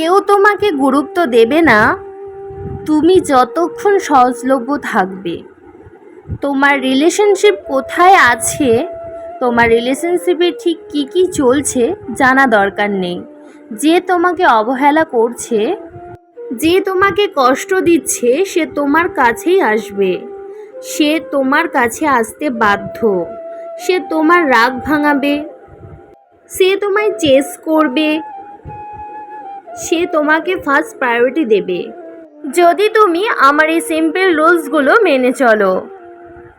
কেউ তোমাকে গুরুত্ব দেবে না। তুমি যতক্ষণ সহজলভ্য থাকবে। তোমার রিলেশনশিপ কোথায় আছে? তোমার রিলেশনশিপে ঠিক কী কী চলছে জানা দরকার নেই। যে তোমাকে অবহেলা করছে, যে তোমাকে কষ্ট দিচ্ছে, সে তোমার কাছেই আসবে। সে তোমার কাছে আসতে বাধ্য। সে তোমার রাগ ভাঙাবে। সে তোমায় চেস করবে। সে তোমাকে ফার্স্ট প্রায়োরিটি দেবে। যদি তুমি আমার এই সিম্পল রুলসগুলো মেনে চলো।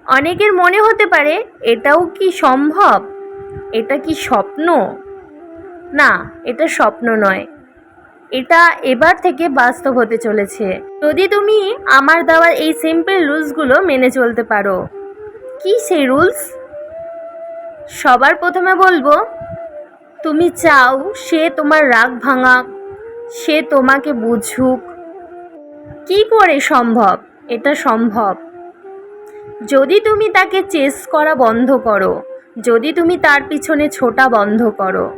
অনেকের মনে হতে পারে, এটাও কি সম্ভব? এটা কি স্বপ্ন? না, এটা স্বপ্ন নয়। এটা এবার থেকে বাস্তব হতে চলেছে। যদি তুমি আমার দেওয়া এই সিম্পল রুলসগুলো মেনে চলতে পারো, কি সেই রুলস? সবার প্রথমে বলব, তুমি চাও সে তোমার রাগ ভাঙা সে তোমাকে বুঝুক। কি করে সম্ভব? এটা সম্ভব। যদি তুমি তাকে চেস করা বন্ধ করো, যদি তুমি তার পিছনে ছোটা বন্ধ করো।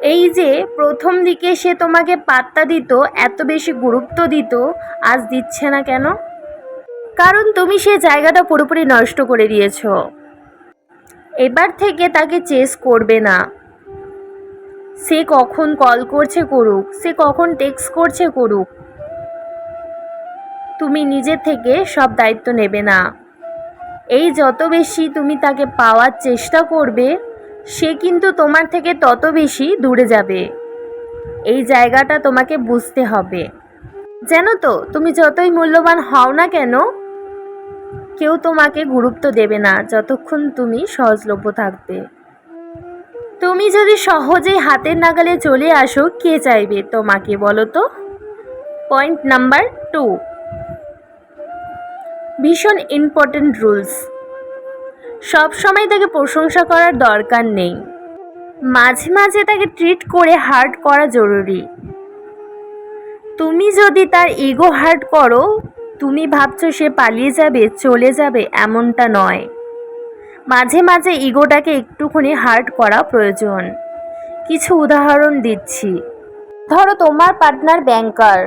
এই যে, প্রথম দিকে সে তোমাকে পাত্তা দিত, এত বেশি গুরুত্ব দিত, আজ দিচ্ছে না কেন? কারণ তুমি সে জায়গাটা পুরোপুরি নষ্ট করে দিয়েছ। এবার থেকে তাকে চেস করবে না। সে কখন কল করছে করুক, সে কখন টেক্সট করছে করুক। তুমি নিজে থেকে সব দায়িত্ব নেবে না। এই যত বেশি তুমি তাকে পাওয়ার চেষ্টা করবে, সে কিন্তু তোমার থেকে তত বেশি দূরে যাবে। এই জায়গাটা তোমাকে বুঝতে হবে। জানো তো, তুমি যতই মূল্যবান হও না কেন, কেউ তোমাকে গুরুত্ব দেবে না, যতক্ষণ তুমি সহজলভ্য থাকবে। তুমি যদি সহজেই হাতের নাগালে চলে আসো, কে চাইবে তোমাকে বলো তো? পয়েন্ট নাম্বার টু ভীষণ ইম্পর্টেন্ট রুলস সব সময় তাকে প্রশংসা করার দরকার নেই। মাঝে মাঝে তাকে ট্রিট করে হার্ট করা জরুরি। তুমি যদি তার ইগো হার্ট করো, তুমি ভাবছ সে পালিয়ে যাবে, চলে যাবে, এমনটা নয়। মাঝে মাঝে ইগোটাকে একটুখানি হার্ট করা প্রয়োজন। কিছু উদাহরণ দিচ্ছি। ধরো তোমার পার্টনার ব্যাংকার।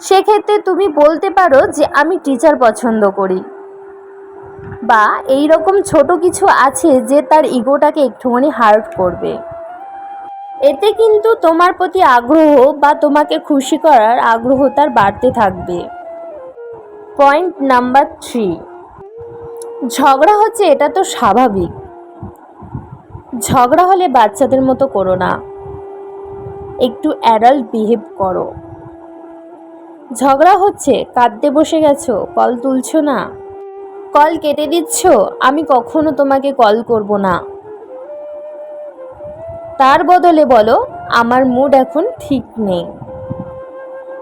সেক্ষেত্রে তুমি বলতে পারো যে আমি টিচার পছন্দ করি। বা এই রকম ছোট কিছু আছে যে তার ইগোটাকে একটুখানি হার্ট করবে। এতে কিন্তু তোমার প্রতি আগ্রহ বা তোমাকে খুশি করার আগ্রহ তার বাড়তে থাকবে। Point number three. ঝগড়া হচ্ছে, এটা তো স্বাভাবিক। ঝগড়া হলে বাচ্চাদের মতো করো না। একটু অ্যাডাল্ট বিহেভ করো। ঝগড়া হচ্ছে, কাঁদতে বসে গেছো, কল তুলছো না। কল কেটে দিচ্ছ, আমি কখনো তোমাকে কল করব না। তার বদলে বলো, আমার মুড এখন ঠিক নেই।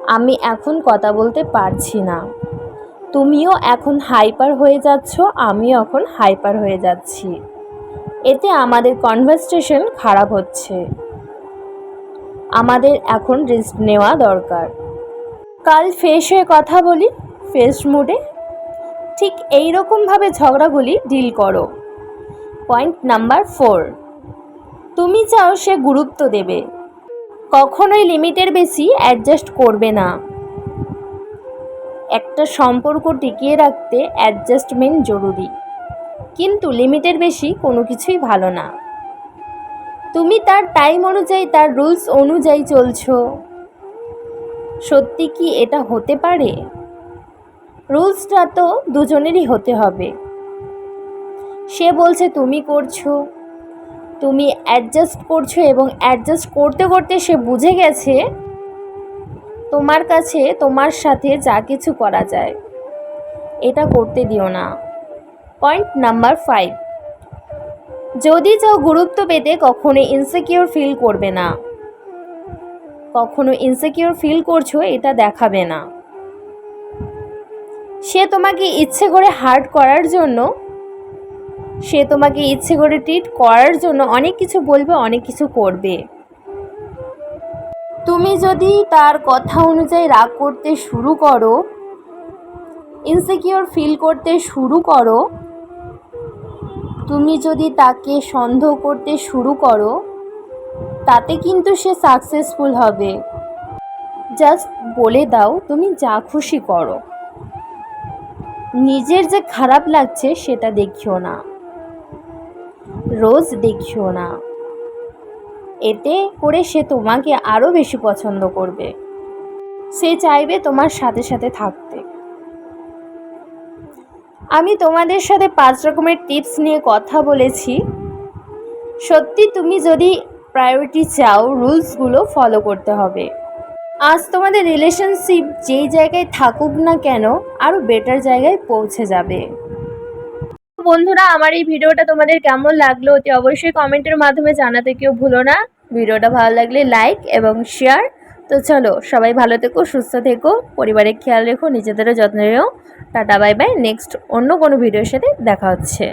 আমি এখন কথা বলতে পারছি না। তুমিও এখন হাইপার হয়ে যাচ্ছ, আমিও এখন হাইপার হয়ে যাচ্ছি। এতে আমাদের কনভারসেশন খারাপ হচ্ছে। আমাদের এখন রেস্ট নেওয়া দরকার। কাল ফ্রেশ হয়ে কথা বলি ফ্রেশ মুডে ঠিক এই রকমভাবে ঝগড়াগুলি ডিল করো। পয়েন্ট নাম্বার ফোর তুমি চাও সে গুরুত্ব দেবে। কখনোই লিমিটের বেশি অ্যাডজাস্ট করবে না। একটা সম্পর্ক টিকিয়ে রাখতে অ্যাডজাস্টমেন্ট জরুরি। কিন্তু লিমিটের বেশি কোনো কিছুই ভালো না। তুমি তার টাইম অনুযায়ী তার রুলস অনুযায়ী চলছ। সত্যি কি এটা হতে পারে? রুলসটা তো দুজনেরই হতে হবে। সে বলছে, তুমি করছ। তুমি অ্যাডজাস্ট করছ এবং অ্যাডজাস্ট করতে করতে সে বুঝে গেছে তোমার কাছে তোমার সাথে যা কিছু করা যায়। এটা করতে দিও না। Point number five. যদি চাও গুরুত্ব পেতে কখনো ইনসিকিওর ফিল করবে না। কখনো ইনসিকিওর ফিল করছ, এটা দেখাবে না। সে তোমাকে ইচ্ছে করে হার্ট করার জন্য, সে তোমাকে ইচ্ছে করে ট্রিট করার জন্য অনেক কিছু বলবে, অনেক কিছু করবে। তুমি যদি তার কথা অনুযায়ী রাগ করতে শুরু করো ইনসিকিওর ফিল করতে শুরু করো, তুমি যদি তাকে সন্দেহ করতে শুরু করো, তাতে কিন্তু সে সাকসেসফুল হবে। জাস্ট বলে দাও, তুমি যা খুশি করো। নিজের যে খারাপ লাগছে, সেটা দেখিও না। রোজ দেখিও না। এতে করে সে তোমাকে আরও বেশি পছন্দ করবে। সে চাইবে তোমার সাথে সাথে থাকতে। আমি তোমাদের সাথে পাঁচ রকমের টিপস নিয়ে কথা বলেছি। সত্যি তুমি যদি প্রায়োরিটি চাও রুলসগুলো ফলো করতে হবে। আজ তোমাদের রিলেশনশিপ যেই জায়গায় থাকুক না কেন আরও বেটার জায়গায় পৌঁছে যাবে। বন্ধুরা, আমার এই ভিডিওটা তোমাদের কেমন লাগল অতি অবশ্যই কমেন্টের মাধ্যমে জানাতে কেউ ভুলো না। ভিডিওটা ভালো লাগলে লাইক এবং শেয়ার তো চলো, সবাই ভালো থেকো, সুস্থ থেকো, পরিবারের খেয়াল রেখো, নিজেদেরও যত্ন রেখো টাটা বাই বাই নেক্সট অন্য কোনো ভিডিওর সাথে দেখা হচ্ছে।